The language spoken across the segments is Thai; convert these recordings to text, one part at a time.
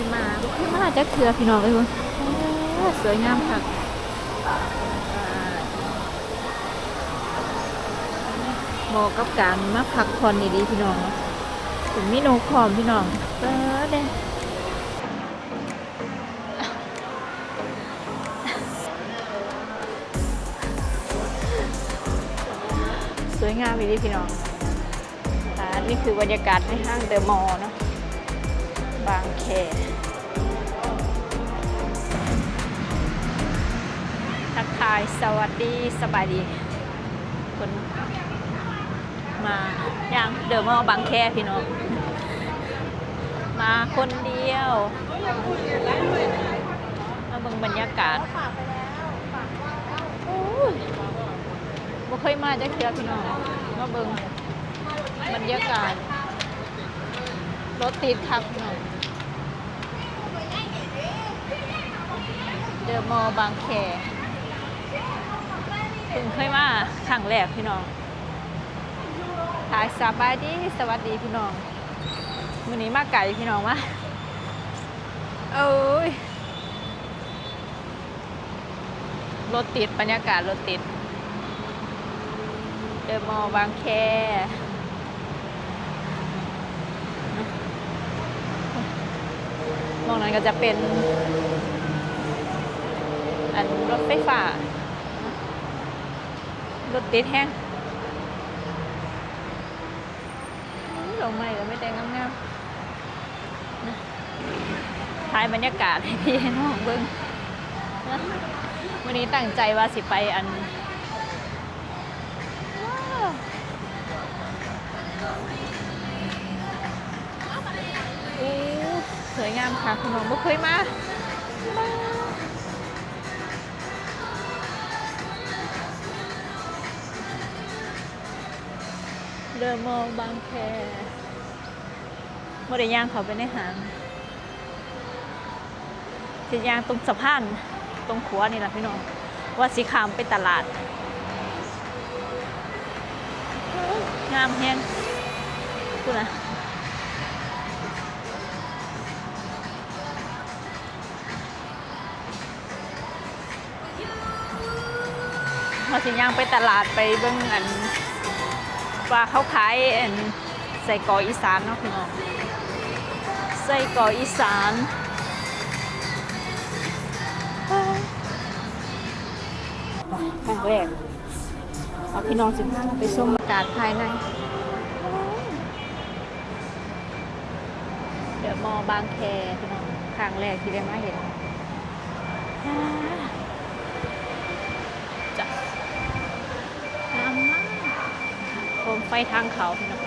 ยมาบ่เคยมาจักเทื่อพี่น้องเอ้ยเบิ่งโอ้สวยงามคักเหมาะกับการมาพักผ่อนนี่ดีพี่น้องถึงมีนกพร้อมพี่น้องเปิดเด้สวยงามอีกทีพี่น้องอ่านี่คือบรรยากาศในห้างเดอะมอลล์เนาะ บางแคทักทายสวัสดีสบายดี คนมาอย่างเดอะมอลล์บางแคพี่น้อง มาคนเดียว มาเบิ่งบรรยากาศบ่เคยมาจักเทื่อพี่น้องมาเบิ่งบรรยากาศรถติดคักพี่น้อง เดอะมอลล์บางแคเพิ่งเคยมาครั้งแรกพี่น้องถ่ายสบายดีสวัสดีพี่น้องมื้อนี้มาไก่พี่น้องมาเอ้ยรถติดบรรยากาศรถติด เดอะมอลล์บางแคมองนั้นก็จะเป็น อันรถไฟฟ้ารถติดแห้งลงไม่ก็ไม่แต่งงามๆนะถ่ายบรรยากาศให้พี่ให้น้องเบิ้งวันนี้ตั้งใจว่าสิไปอันสวยงามค่ะคุณน้องบ่เคยมา เรือมองบางแคโมได้ย่างเขาไปในหางที่ย่างตรงสะพานตรงขัวนี่แหละพี่น้อง ว่าสีขามไปตลาด งามแฮงพูดนะมาสิย่างไปตลาดไปเบิ่งอัน ว่าเขาขายอันใส่กออีสานเนาะพี่น้องใส่กออีสานครั้งแรกเอาพี่น้องสิไปชมอากาศภายในเดี๋ยวมอบางแคพี่น้องครั้งแรกที่ได้มาเห็นอ่าจะงามมากโคม ไฟทางเขาพี่น้อง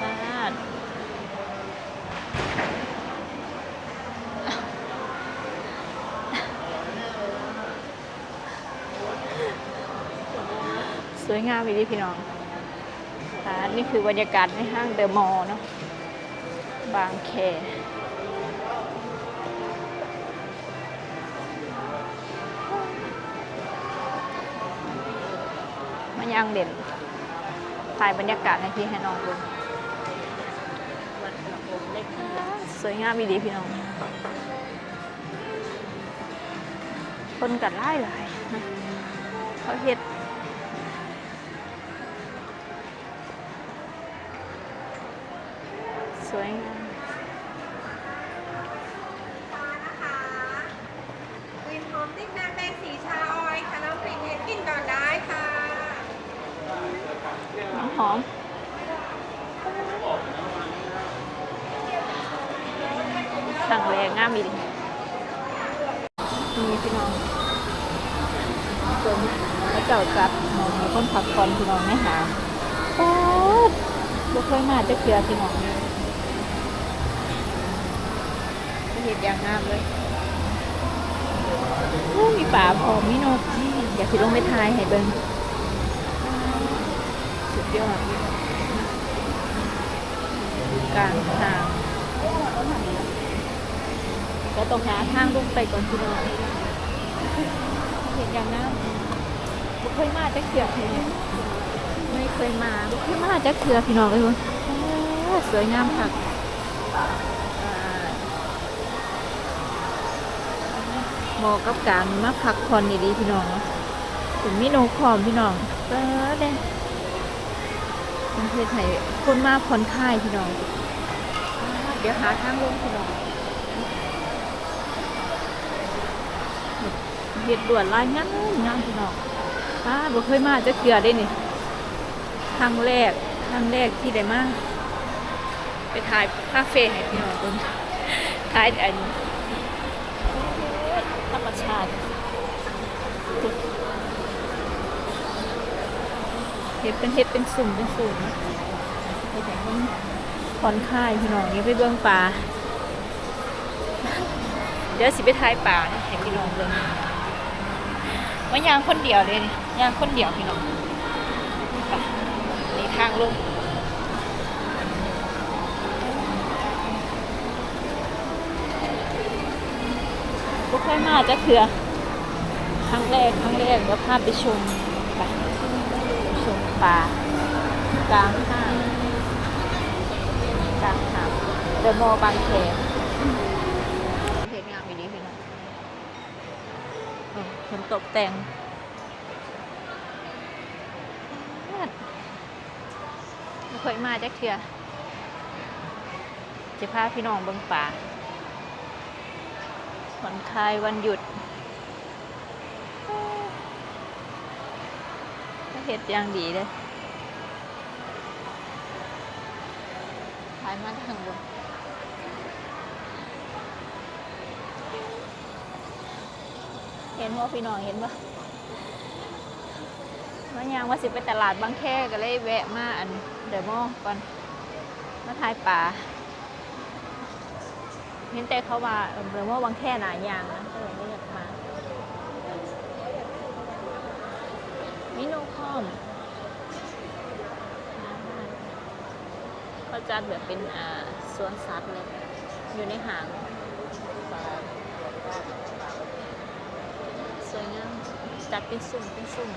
บ้านสวยงามอีกพี่น้องอนี่คือบรรยากาศในห้างเดอะมอลล์เนาะบางแค มันยังเด่นถ่ายบรรยากาศในพี่ให้น้องดูสวยงามอีดีพี่น้อง คนกัดไล่หลายเขาเห็ด สวยงาม นะคะกลิ่นหอมติ๊กน้ำแดงสีชาออยค่ะน้องกลิ่นเห็นกลิ่นก่อนได้ค่ะ น้ำห อม สั่งแรงงามอีกนี่พี่น้องเพิ่นพระเจ้าจัดหมองให้คนพักผ่อนพี่น้องไม่หาโอ๊ดบ่เคยมาจะเกลือพี่น้องก็เห็ดอย่างงามเลยมีป่าพอมมีนกนี่อยากสิลงไปทายให้เบิ่ง ยอดกลางทางก็ต้องหาทางลงไปก่อนพี่น้องเห็นอย่างนั้นบุเคยมาจะเกี่ยวเห็นไม่เคยมาไม่เคยมาจักเทือพี่น้องเอ้ยว้ยโอ้สวยงามค่ะหมาะกับการมาพักผ่อนดีๆพี่น้องถึงมีโนคอมพี่น้องเออเด้ เทศไทยคนมาผ่อนคลายพี่น้อง เดี๋ยวหาทางลงพี่น้องเห็ดด่วนลายงามงามพี่น้องป้าบ่เคยมาจักเทือได้นี่ครั้งแรกครั้งแรกที่ได้มาไปถ่ายคาเฟ่ให้พี่น้องเบิ่งถ่ายอันธรรมชาติ เฮ็ดเป็นเฮ็ดเป็นสุ่มเป็นสุ่มนะไปแต่มันผ่อนคลายพี่น้องนี่ไปเบิ่งป่าเดี๋ยวสิไปถ่ายป่าให้พี่น้องเบิ่งมายางคนเดียวเลยนี่ยางคนเดียวพี่น้องไปนี่ทางลงก็ค่อยมาจะเถื่อครั้งแรกครั้งแรกเดี๋ยวพาไปชมไป ชมป่ากลางห้างกลางหาเดอะมอลล์บางแคเพจงามอีดีพี่น้องเออคนตกแต่งไม่เคยมาจักเทื่อจะพาพี่น้องเบิ่งป่าผ่อนคลายวันหยุด เฮ็ดอย่างดีเลยถ่ายมาทางบนเห็นว่าพี่น้องเห็นปะมันยังว่าสิไปตลาดบางแคก็เลยแวะมาอันเดอะมอลล์ก่อนมาทายป่าเห็นแต่เขาว่าเออเดอะมอลล์บางแคหนายางนะก็เลยไม่อยากมา มิโนคอมเขาจัดแบบเป็นอ่าสวนสัตว์เลย อยู่ในห้างสวยงามจัดเป็นสุ่มเป็นสุ่ม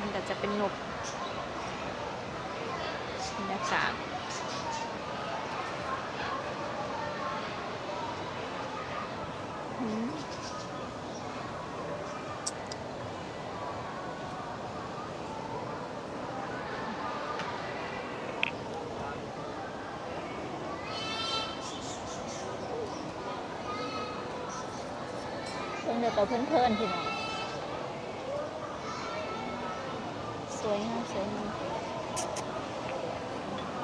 มันก็จะเป็นนก บรรยามเดี๋ยวตัวเพื่อนๆพี่น้องสวยงามสวยงาม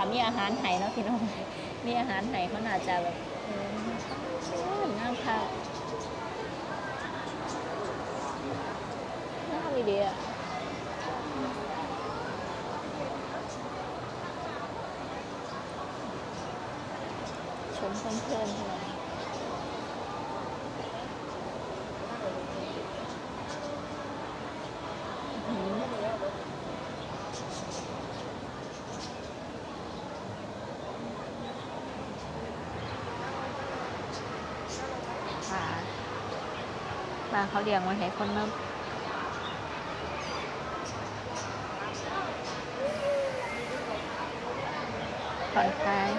ถ้ามีอาหารไห่เนาะพี่น้องมีอาหารไห่เขาน่าจะแบบเอองาค่ะงามอีเดียชมเพลินๆพี่น้องอื้อหือ ปลาปลา เขาเลี้ยงไว้ให้คนมาผ่อนคลาย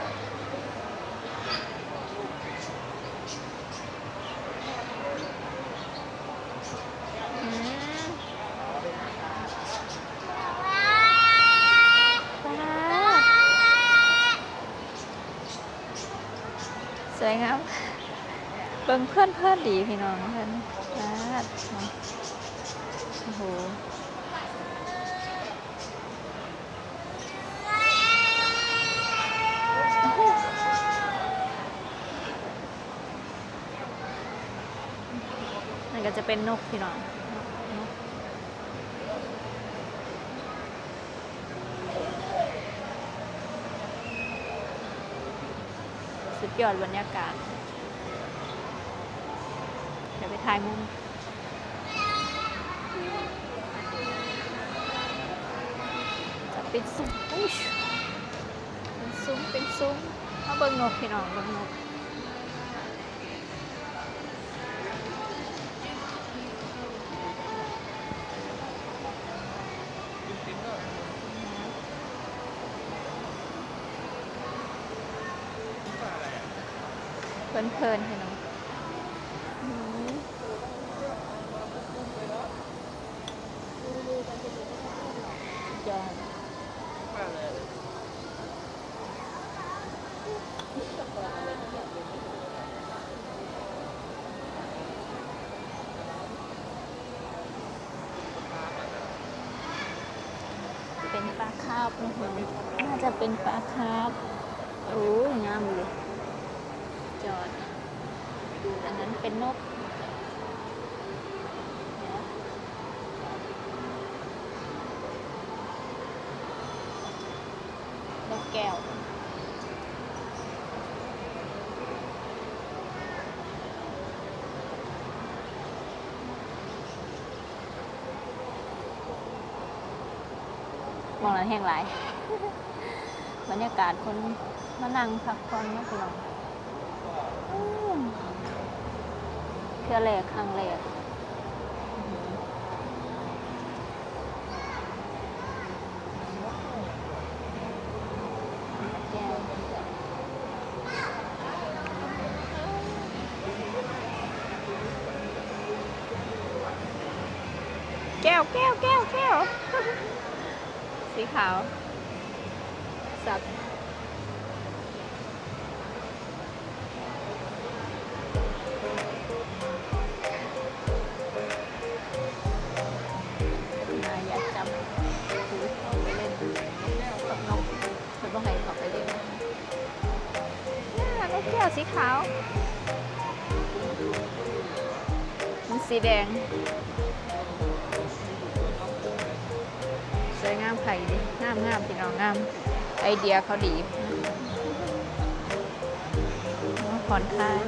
สวยงามเบิ่งเพื่อนเพื่อนดีพี่น้องเพื่อนาดเนะโอ้โหนั่นก็จะเป็นนกพี่น้องสุดยอดบรรยากาศ เดี๋ยวไปถ่ายมุม จะปิดสุดอุ๊ยซุ้มเป็นซุ้มเอาเบิ่งนกพี่น้องเบิ่งนกเพลินๆพี่น้องอื เป็นปลาคาร์ฟนะคะน่าจะเป็นปลาคาร์ฟโอ้ยงามเลย จอด อันนั้นเป็นนก แก้ว มองนั้นแห้งหลาย บรรยากาศคนมานั่งพักผ่อนเนาะพี่น้องเทื่อแรกครั้งแรกอื้อหือแก้ว แก้วแก้วแก้วแก้วสีขาว สับนาอยากจับถือเข้าไปเล่นกับนกคือต้องให้เขาไปเล่นน่านกแก้วสีขาว มันสีแดง ไข่ดิงามงามพี่น้องงาม ไอเดียเขาดีผ่อนคลาย